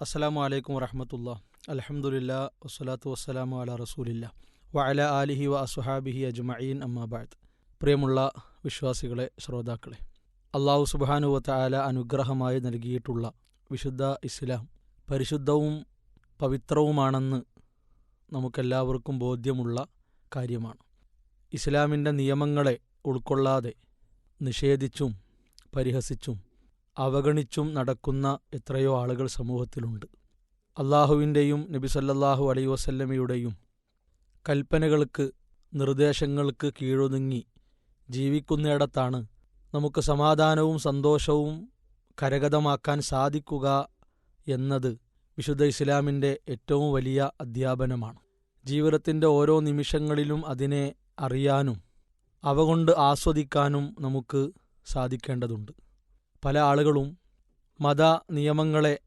അസ്സലാമു അലൈക്കും വറഹമത്തുള്ള അലഹമുല്ല വസ്സലാത്തു വസ്സലാമു അല റസൂലില്ല. വഅല ആലിഹി വ അസുഹാബിഹി അജ്മഈൻ അമ്മാബാദ് പ്രിയമുള്ള വിശ്വാസികളെ ശ്രോതാക്കളെ അള്ളാഹു സുബാനുവത്ത ആല അനുഗ്രഹമായി നൽകിയിട്ടുള്ള വിശുദ്ധ ഇസ്ലാം പരിശുദ്ധവും പവിത്രവുമാണെന്ന് നമുക്കെല്ലാവർക്കും ബോധ്യമുള്ള കാര്യമാണ്. ഇസ്ലാമിന്റെ നിയമങ്ങളെ ഉൾക്കൊള്ളാതെ നിഷേധിച്ചും പരിഹസിച്ചും അവഗണിച്ചും നടക്കുന്ന എത്രയോ ആളുകൾ സമൂഹത്തിലുണ്ട്. അള്ളാഹുവിന്റെയും നബി സല്ലല്ലാഹു അലൈ വസല്ലമയുടെയും കൽപ്പനകൾക്ക് നിർദ്ദേശങ്ങൾക്ക് കീഴൊതുങ്ങി ജീവിക്കുന്നിടത്താണ് നമുക്ക് സമാധാനവും സന്തോഷവും കരഗതമാക്കാൻ സാധിക്കുക എന്നത് വിശുദ്ധ ഇസ്ലാമിന്റെ ഏറ്റവും വലിയ അധ്യാപനമാണ്. ജീവിതത്തിന്റെ ഓരോ നിമിഷങ്ങളിലും അതിനെ അറിയാനും അവ കൊണ്ട് ആസ്വദിക്കാനും നമുക്ക് സാധിക്കേണ്ടതുണ്ട്. പല ആളുകളും മത നിയമങ്ങളെ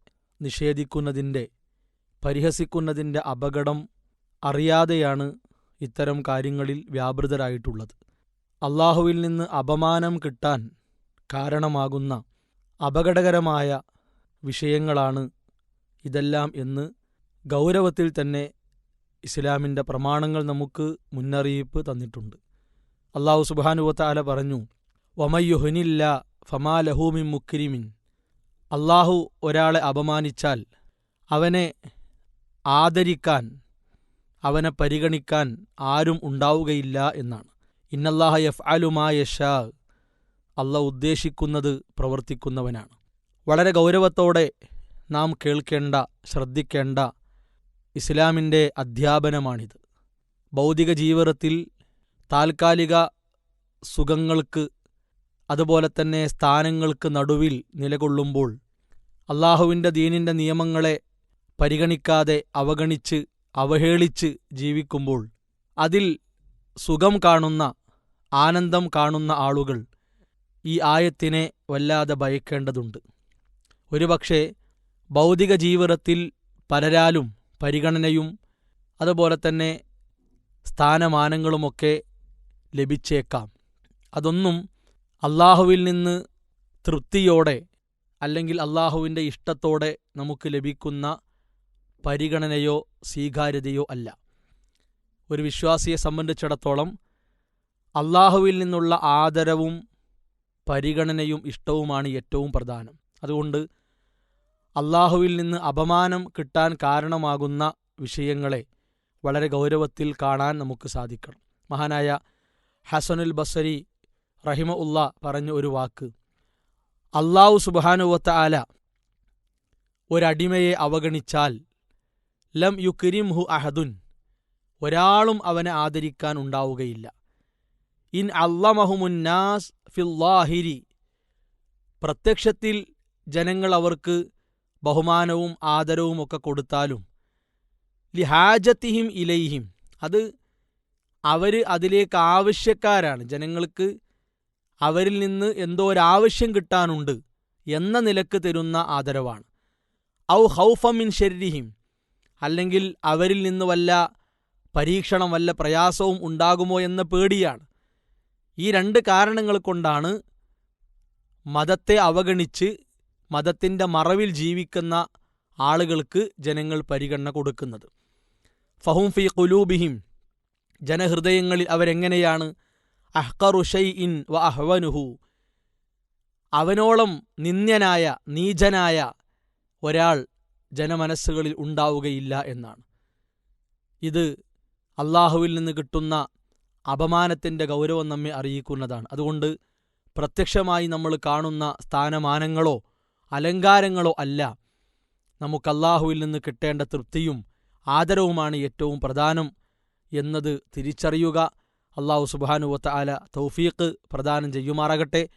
നിഷേധിക്കുന്നതിന്റെ പരിഹസിക്കുന്നതിന്റെ അപകടം അറിയാതെയാണ് ഇത്തരം കാര്യങ്ങളിൽ വ്യാപൃതരായിട്ടുള്ളത്. അള്ളാഹുവിൽ നിന്ന് അപമാനം കിട്ടാൻ കാരണമാകുന്ന അപകടകരമായ വിഷയങ്ങളാണ് ഇതെല്ലാം എന്ന് ഗൗരവത്തിൽ തന്നെ ഇസ്ലാമിന്റെ പ്രമാണങ്ങൾ നമുക്ക് മുന്നറിയിപ്പ് തന്നിട്ടുണ്ട്. അള്ളാഹു സുബാനുവത്താല പറഞ്ഞു വമയുഹനില്ല ഫമാ ലഹൂമിൻ മുക്രിമിൻ. അള്ളാഹു ഒരാളെ അപമാനിച്ചാൽ അവനെ ആദരിക്കാൻ അവനെ പരിഗണിക്കാൻ ആരും ഉണ്ടാവുകയില്ല എന്നാണ്. ഇന്നല്ലാഹ യഫ് അലുമാ യഷാ. അല്ല ഉദ്ദേശിക്കുന്നത് പ്രവർത്തിക്കുന്നവനാണ്. വളരെ ഗൗരവത്തോടെ നാം കേൾക്കേണ്ട ശ്രദ്ധിക്കേണ്ട ഇസ്ലാമിന്റെ അധ്യാപനമാണിത്. ഭൗതിക ജീവിതത്തിൽ താൽക്കാലിക സുഖങ്ങൾക്ക് അതുപോലെ തന്നെ സ്ഥാനങ്ങൾക്ക് നടുവിൽ നിലകൊള്ളുമ്പോൾ അള്ളാഹുവിന്റെ ദീനിന്റെ നിയമങ്ങളെ പരിഗണിക്കാതെ അവഗണിച്ച് അവഹേളിച്ച് ജീവിക്കുമ്പോൾ അതിൽ സുഖം കാണുന്ന ആനന്ദം കാണുന്ന ആളുകൾ ഈ ആയത്തിനെ വല്ലാതെ ഭയക്കേണ്ടതുണ്ട്. ഒരുപക്ഷെ ഭൗതിക ജീവിതത്തിൽ പലരാലും പരിഗണനയും അതുപോലെ തന്നെ സ്ഥാനമാനങ്ങളുമൊക്കെ ലഭിച്ചേക്കാം. അതൊന്നും അള്ളാഹുവിൽ നിന്ന് തൃപ്തിയോടെ അല്ലെങ്കിൽ അള്ളാഹുവിന്റെ ഇഷ്ടത്തോടെ നമുക്ക് ലഭിക്കുന്ന പരിഗണനയോ സ്വീകാര്യതയോ അല്ല. ഒരു വിശ്വാസിയെ സംബന്ധിച്ചിടത്തോളം അള്ളാഹുവിൽ നിന്നുള്ള ആദരവും പരിഗണനയും ഇഷ്ടവുമാണ് ഏറ്റവും പ്രധാനം. അതുകൊണ്ട് അള്ളാഹുവിൽ നിന്ന് അപമാനം കിട്ടാൻ കാരണമാകുന്ന വിഷയങ്ങളെ വളരെ ഗൗരവത്തിൽ കാണാൻ നമുക്ക് സാധിക്കണം. മഹാനായ ഹസനുൽ ബസരി റഹിമ ഉള്ള പറഞ്ഞ ഒരു വാക്ക്. അള്ളാഹു സുബാനുവത്ത ആല ഒരടിമയെ അവഗണിച്ചാൽ ലം യുക്രിം ഹു അഹദുൻ ഒരാളും അവനെ ആദരിക്കാൻ ഉണ്ടാവുകയില്ല. ഇൻ അള്ളമഹുമുന്നാസ് ഫില്ലാഹിരി പ്രത്യക്ഷത്തിൽ ജനങ്ങൾ അവർക്ക് ബഹുമാനവും ആദരവും ഒക്കെ കൊടുത്താലും ലിഹാജത്തിഹിം ഇലയിഹിം അത് അവർ അതിലേക്ക് ആവശ്യക്കാരാണ്. ജനങ്ങൾക്ക് അവരിൽ നിന്ന് എന്തോ ഒരാവശ്യം കിട്ടാനുണ്ട് എന്ന നിലയ്ക്ക് തരുന്ന ആദരവാണ്. ഔ ഹൗഫമിൻ ശരീരിഹിം. അല്ലെങ്കിൽ അവരിൽ നിന്ന് വല്ല പരീക്ഷണം വല്ല പ്രയാസവും ഉണ്ടാകുമോ എന്ന പേടിയാണ്. ഈ രണ്ട് കാരണങ്ങൾ കൊണ്ടാണ് മതത്തെ അവഗണിച്ച് മതത്തിന്റെ മറവിൽ ജീവിക്കുന്ന ആളുകൾക്ക് ജനങ്ങൾ പരിഗണന കൊടുക്കുന്നത്. ഫഹും ഫി കുലൂബിഹിം ജനഹൃദയങ്ങളിൽ അവരെങ്ങനെയാണ് അഹ്കറു ഷൈഇൻ വ അഹ്വനുഹു അവനോളം നിന്ദ്യനായ നീചനായ ഒരാൾ ജനമനസ്സുകളിൽ ഉണ്ടാവുകയില്ല എന്നാണ്. ഇത് അള്ളാഹുവിൽ നിന്ന് കിട്ടുന്ന അപമാനത്തിന്റെ ഗൗരവം നമ്മെ അറിയിക്കുന്നതാണ്. അതുകൊണ്ട് പ്രത്യക്ഷമായി നമ്മൾ കാണുന്ന സ്ഥാനമാനങ്ങളോ അലങ്കാരങ്ങളോ അല്ല. നമുക്ക് അള്ളാഹുവിൽ നിന്ന് കിട്ടേണ്ട തൃപ്തിയും ആദരവുമാണ് ഏറ്റവും പ്രധാനം എന്നത് തിരിച്ചറിയുക അള്ളാഹു സുബാനുവത്ത ആല തൗഫീഖ് പ്രദാനം ചെയ്യുമാറാകട്ടെ.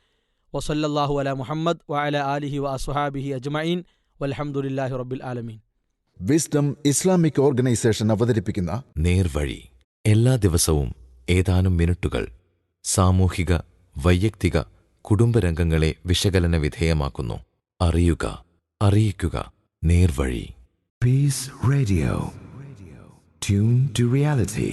വസല്ലാഹു അല മുഹമ്മദ് വഅല ആലിഹി വ അസുഹാബിഹി അജ്മഈൻ. വൽഹംദുലില്ലാഹി റബ്ബിൽ ആലമീൻ. വിസ്ഡം ഇസ്ലാമിക് ഓർഗനൈസേഷൻ അവതരിപ്പിക്കുന്ന നേർവഴി. എല്ലാ ദിവസവും ഏതാനും മിനിറ്റുകൾ സാമൂഹിക വൈയക്തിക കുടുംബരംഗങ്ങളെ വിശകലന വിധേയമാക്കുന്നു. അറിയുക അറിയിക്കുക. നേർവഴി. Peace Radio tune to reality.